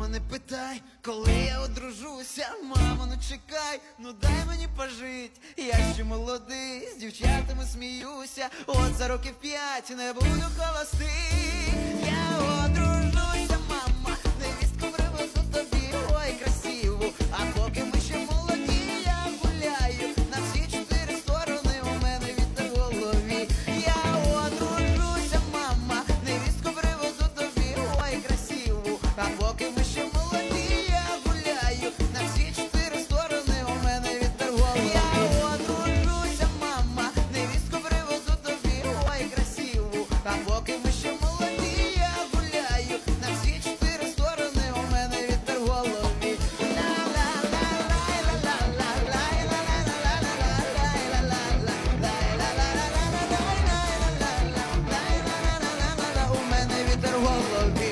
Мама, не питай, коли я одружуся, мамо, ну чекай, ну дай мені пожить. Я ще молодий, з дівчатами сміюся. От за років п'ять не буду холостий. Я одружуся, мама, невістку привезу тобі, ой, красиву. А поки ми ще молоді, я гуляю. На всі чотири сторони у мене вітер в голові. Я одружуся, мама, невістку привезу тобі, ой, красиву. А поки ми поки ми ще молоді, я гуляю на всі чотири сторони у мене вітер в голові. У мене вітер в.